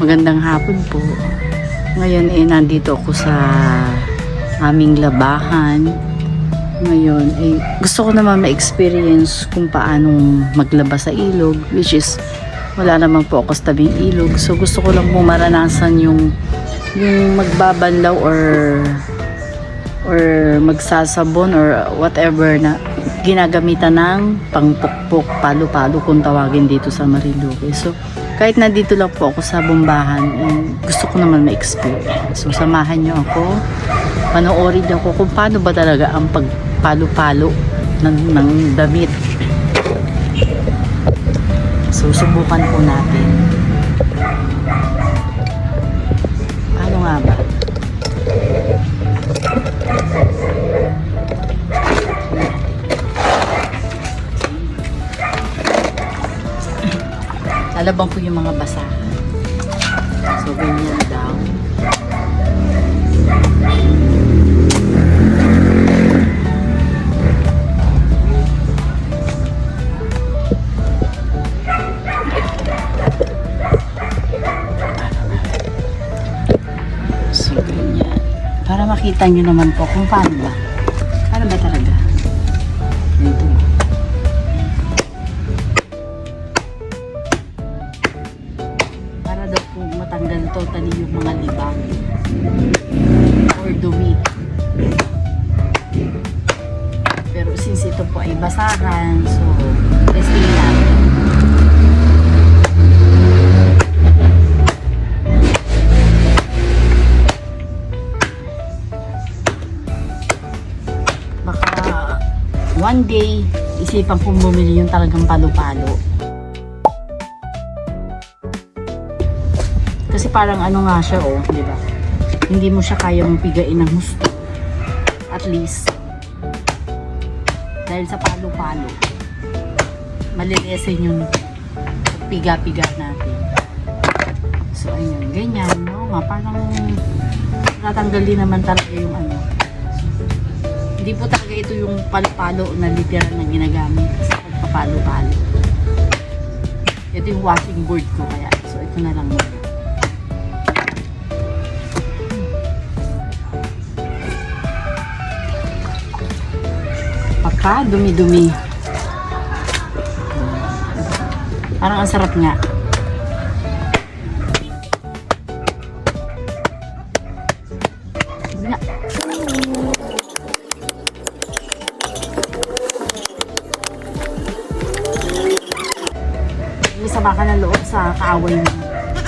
Magandang hapon po. Ngayon eh nandito ako sa aming labahan. Ngayon eh gusto ko naman ma-experience kung paanong maglaba sa ilog which is wala naman po ako sa tabing ilog. So gusto ko lang po maranasan yung yung magbabanlaw or or magsasabon or whatever na ginagamitan ng pangpukpok, palo-palo kung tawagin dito sa Marinduque. So, kahit nandito lang po ako sa Bumbahan, eh, gusto ko naman ma-experience. So, samahan niyo ako. Panoorin niyo ako kung paano ba talaga ang pagpalo-palo ng, ng damit. So, subukan po natin. Lalabang ko yung mga basahan. So, ganyan daw. So, ganyan. Para makita nyo naman po kung paano ba. Paano ba talaga? Po matanggal totally yung mga libang or dumi. Pero since ito po ay basahan, so testing natin. Baka one day, isipan kong bumili yung talagang palo-palo. Kasi parang ano nga siya, oh, di ba? Hindi mo siya kayang pigain ng gusto. At least, dahil sa palo-palo, malilesen yung piga-piga natin. So, ayun, ganyan, no? Nga, parang natanggal din naman talaga yung ano. Hindi po talaga ito yung palo-palo na literal na ginagamit sa pagpapalo-palo. Ito yung washing board ko kaya. So, ito na lang muna. Pagka dumi-dumi. Parang ang sarap. Nga. May sama ka ng loob sa kaaway mo.